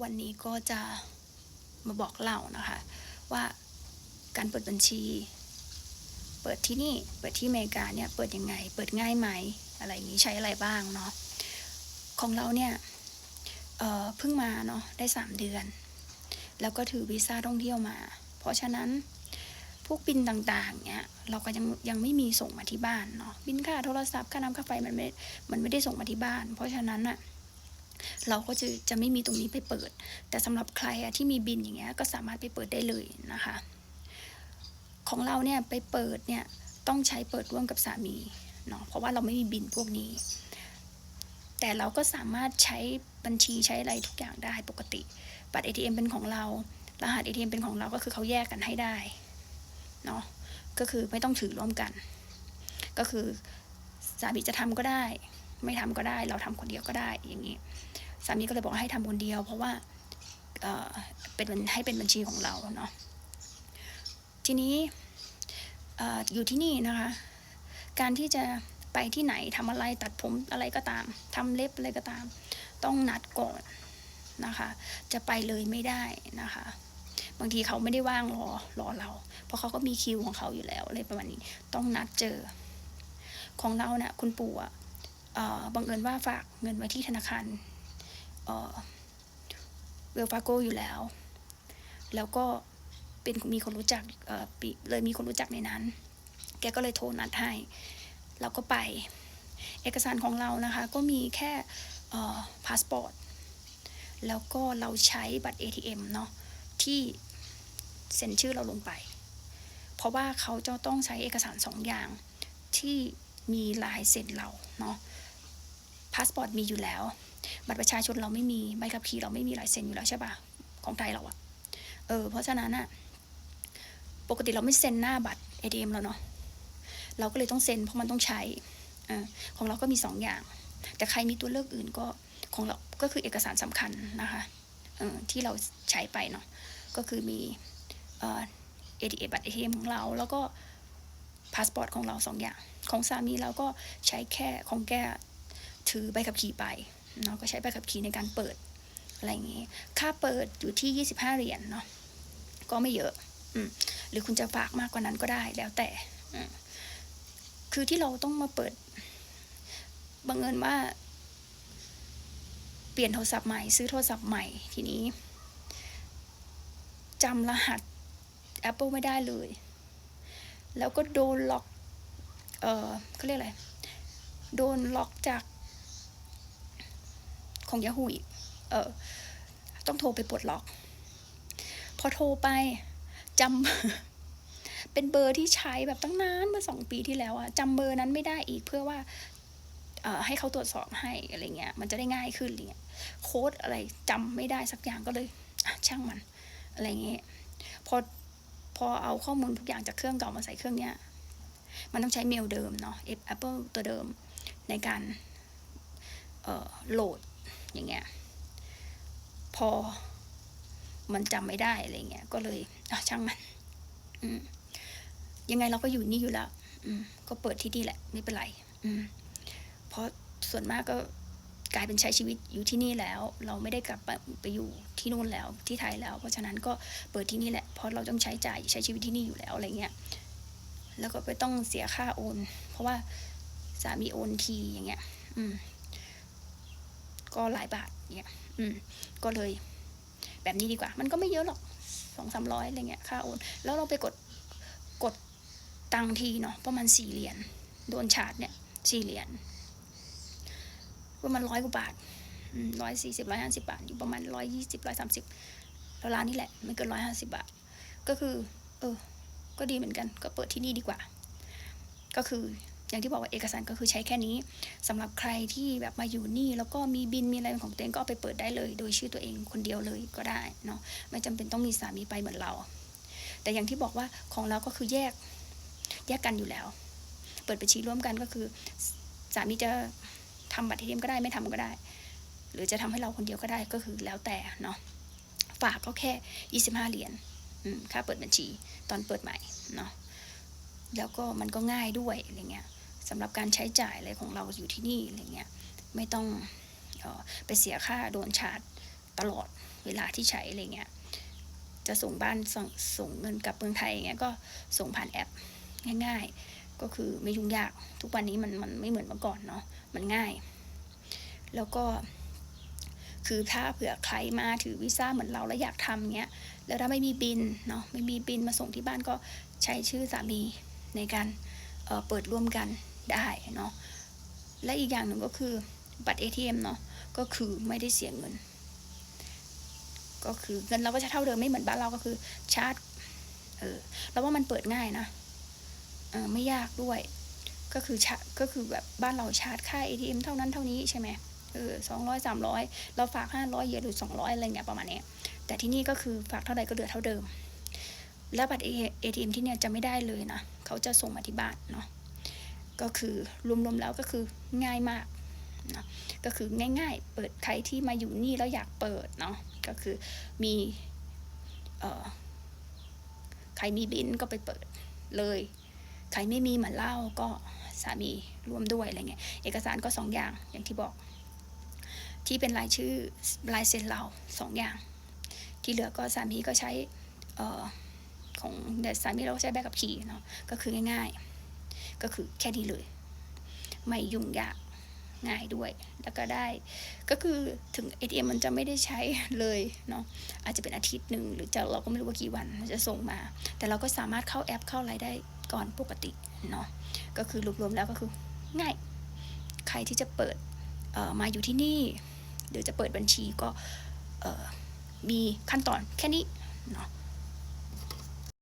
วันนี้ก็จะมาบอกเล่านะคะ ว่าการเปิดบัญชี เปิดที่นี่เปิดที่อเมริกาเนี่ยเปิดยังไง เปิดง่ายไหมอะไรอย่างนี้ใช้อะไรบ้างเนาะของเราเนี่ยเเพิ่งมาเนาะได้สามเดือน แล้วก็ถือวีซ่าท่องเที่ยวมา เพราะฉะนั้นพวกบินต่างๆเนี่ยเราก็ยังยังไม่มีส่งมาที่บ้านเนาะบินค่าโทรศัพท์ค่าน้ำค่าไฟมันไม่มันไม่ได้ส่งมาที่บ้าน เพราะฉะนั้นอะ เราก็จะจะไม่มีตรงนี้ไปเปิด แต่สำหรับใครที่มีบินอย่างเงี้ยก็สามารถไปเปิดได้เลยนะคะ ของเราเนี่ยไปเปิดเนี่ยต้องใช้เปิดร่วมกับสามีเนาะเพราะว่าเราไม่มีบินพวกนี้ แต่เราก็สามารถใช้บัญชีใช้อะไรทุกอย่างได้ปกติ บัตร ATM เป็นของเรา รหัส ATM เป็นของเราก็คือเขาแยกกันให้ได้เนาะก็คือไม่ต้องถือร่วมกัน ก็คือสามีจะทำก็ได้ ไม่ทำก็ได้ เราทำคนเดียวก็ได้อย่างนี้ สามีก็เลยบอกให้ทำคนเดียว เพราะว่าเป็นให้เป็นบัญชีของเราเนาะทีนี้อออยู่ที่นี่นะคะ การที่จะไปที่ไหนทำอะไรตัดผมอะไรก็ตามทำเล็บอะไรก็ตาม ต้องนัดก่อนนะคะ จะไปเลยไม่ได้นะคะ บางทีเขาไม่ได้ว่างรอรอเรา เพราะเขาก็มีคิวของเขาอยู่แล้วอะไรประมาณนี้ต้องนัดเจอ ของเราเนี่ยคุณปู่อะเอ่อบังเอิญว่าฝากเงินไว้ที่ธนาคาร เอ่อเวลฟาโกอยู่แล้ว แล้วก็เป็นมีคนรู้จักเเลยมีคนรู้จักในนั้น แกก็เลยโทรนัดให้เราก็ไป เอกสารของเรานะคะ ก็มีแค่พาสปอร์ต แล้วก็เราใช้บัตร ATM เนาะที่เซ็นชื่อเราลงไป เพราะว่าเขาจะต้องใช้เอกสารสองอย่างที่มีลายเซ็นเราเนาะ พาสปอร์ตมีอยู่แล้ว บัตรประชาชนเราไม่มีใบขับขี่เราไม่มีลายเซ็นอยู่แล้วใช่ปะของไทยเราอะเออเพราะฉะนั้นอะปกติเราไม่เซ็นหน้าบัตร ATM แล้วเนาะเราก็เลยต้องเซ็นเพราะมันต้องใช้อของเราก็มีสองอย่าง แต่ใครมีตัวเลือกอื่นก็ของเราก็คือเอกสารสำคัญนะคะเออที่เราใช้ไปเนาะก็คือมีเอ่อ ATM บัตร ATM ของเราแล้วก็พาสปอร์ตของเราสองอย่าง ของสามีเราก็ใช้แค่ของแก ถือใบขับขี่ไปเนาะก็ใช้ใบขับขี่ในการเปิดอะไรอย่างงี้ ค่าเปิดอยู่ที่ 25 เหรียญเนาะก็ไม่เยอะอืมหรือคุณจะฝากมากกว่านั้นก็ได้แล้วแต่อืคือที่เราต้องมาเปิดบังเอิญว่า เปลี่ยนโทรศัพท์ใหม่ ซื้อโทรศัพท์ใหม่ทีนี้จำรหัส Apple ไม่ได้เลย แล้วก็โดนล็อก เออเขาเรียกอะไร โดนล็อกจาก ของ Yahoo อีก เออ ต้องโทรไปปลดล็อก พอโทรไปจำ เป็นเบอร์ที่ใช้แบบตั้งนานเมื่อสองปีที่แล้วอะจำเบอร์นั้นไม่ได้อีกเพื่อว่าเอ่อให้เขาตรวจสอบให้อะไรเงี้ย มันจะได้ง่ายขึ้นอะไรเงี้ย โค้ดอะไรจำไม่ได้สักอย่างก็เลยช่างมัน อะไรเงี้ย พอ พอเอาข้อมูลทุกอย่างจากเครื่องเก่ามาใส่เครื่องเนี้ย มันต้องใช้เมลเดิมเนาะ Apple ตัวเดิมในการเอ่อโหลด อย่างเงี้ยพอมันจำไม่ได้อะไรเงี้ยก็เลยอะช่างมัน อืมยังไงเราก็อยู่นี่อยู่แล้ว อืม ก็เปิดที่นี่แหละ ไม่เป็นไร อืม เพราะส่วนมากก็กลายเป็นใช้ชีวิตอยู่ที่นี่แล้ว เราไม่ได้กลับไปไปอยู่ที่นู่นแล้วที่ไทยแล้ว เพราะฉะนั้นก็เปิดที่นี่แหละเพราะเราต้องใช้จ่ายใช้ชีวิตที่นี่อยู่แล้วอะไรเงี้ยแล้วก็ไม่ต้องเสียค่าโอน เพราะว่าสามีโอนทีอย่างเงี้ย อืม ก็หลายบาทเงี้ยอืมก็เลย แบบนี้ดีกว่า มันก็ไม่เยอะหรอกสองสามร้อยอะไรเงี้ยค่าโอน แล้วเราไปกดกดตังทีเนาะประมาณสี่เหรียญโดนชาร์จเนี่ยสี่เหรียญประมาณร้อยกว่าบาทร้อยสี่สิบร้อยห้าสิบาท อยู่ประมาณร้อยยี่สิบร้อยสามสิบแล้วร้านนี้แหละไม่เกินร้อยห้าสิบาท ก็คือ เออ ก็ดีเหมือนกัน ก็เปิดที่นี่ดีกว่า ก็คือ อย่างที่บอกว่าเอกสารก็คือใช้แค่นี้สำหรับใครที่แบบมาอยู่นี่ แล้วก็มีบินมีอะไรของตัวเองก็เอาไปเปิดได้เลย โดยชื่อตัวเองคนเดียวเลยก็ได้เนาะไม่จำเป็นต้องมีสามีไปเหมือนเรา แต่อย่างที่บอกว่าของเราก็คือแยกแยกกันอยู่แล้ว เปิดบัญชีร่วมกันก็คือสามีจะทำบัตรเทียมก็ได้ไม่ทำก็ได้ หรือจะทำให้เราคนเดียวก็ได้ก็คือแล้วแต่เนาะฝากก็แค่ยี่สิบห้าเหรียญค่าเปิดบัญชีตอนเปิดใหม่เนาะแล้วก็มันก็ง่ายด้วยอะไรเงี้ย สำหรับการใช้จ่ายอะไรของเราอยู่ที่นี่อะไรเงี้ยไม่ต้องออไปเสียค่าโดนชาร์จตลอดเวลาที่ใช้อะไรเงี้ยจะส่งบ้านส่งส่งเงินกลับเมืองไทยอย่างเงี้ยก็ส่งผ่านแอปง่าย ๆ ก็คือไม่ยุ่งยากทุกวันนี้มันมันไม่เหมือนเมื่อก่อนเนาะมันง่าย แล้วก็คือถ้าเผื่อใครมาถือวีซ่าเหมือนเราแล้วอยากทำเงี้ย แล้วถ้าไม่มีบินเนาะไม่มีบินมาส่งที่บ้านก็ใช้ชื่อสามีในการเเปิดร่วมกัน ได้เนาะและอีกอย่างหนึ่งก็คือบัตร ATM เนาะก็คือไม่ได้เสียเงิน ก็คือเงินเราก็จะเท่าเดิมไม่เหมือนบ้านเราก็คือชาร์จเออแล้วว่ามันเปิดง่ายนะเออไม่ยากด้วย ก็คือชาก็คือแบบบ้านเราชาร์จค่า ATM เท่านั้นเท่านี้ใช่ไหมเออสองร้อยสามร้อยเราฝากห้าร้อยเยอะหรือสองร้อยอะไรเงี้ยประมาณนี้แต่ที่นี่ก็คือฝากเท่าไหร่ก็เหลือเท่าเดิม แล้วบัตร ATM ที่เนี่ยจะไม่ได้เลยนะเขาจะส่งมาที่บ้านเนาะ ก็คือรวมๆแล้วก็คือง่ายมากนะก็คือง่ายๆ เปิดใครที่มาอยู่นี่แล้วอยากเปิดเนาะก็คือมีเออใครมีบินก็ไปเปิดเลย ใครไม่มีเหมือนเล่าก็สามีร่วมด้วยอะไรเงี้ยเอกสารก็สองอย่างอย่างที่บอก ที่เป็นรายชื่อลายเซ็นเราสองอย่าง ที่เหลือก็สามีก็ใช้ออของเด็สามีเราก็ใช้ใบขับขี่เนาะก็คือง่ายๆ ก็คือแค่นี้เลย ไม่ยุ่งยากง่ายด้วย แล้วก็ได้ ก็คือถึง ATM มันจะไม่ได้ใช้เลยเนาะ อาจจะเป็นอาทิตย์หนึ่งหรือจะเราก็ไม่รู้ว่ากี่วันจะส่งมา แต่เราก็สามารถเข้าแอปเข้าอะไรได้ก่อนปกติเนาะ ก็คือรวมๆแล้วก็คือง่าย ใครที่จะเปิดมาอยู่ที่นี่ หรือจะเปิดบัญชีก็มีขั้นตอนแค่นี้เนาะ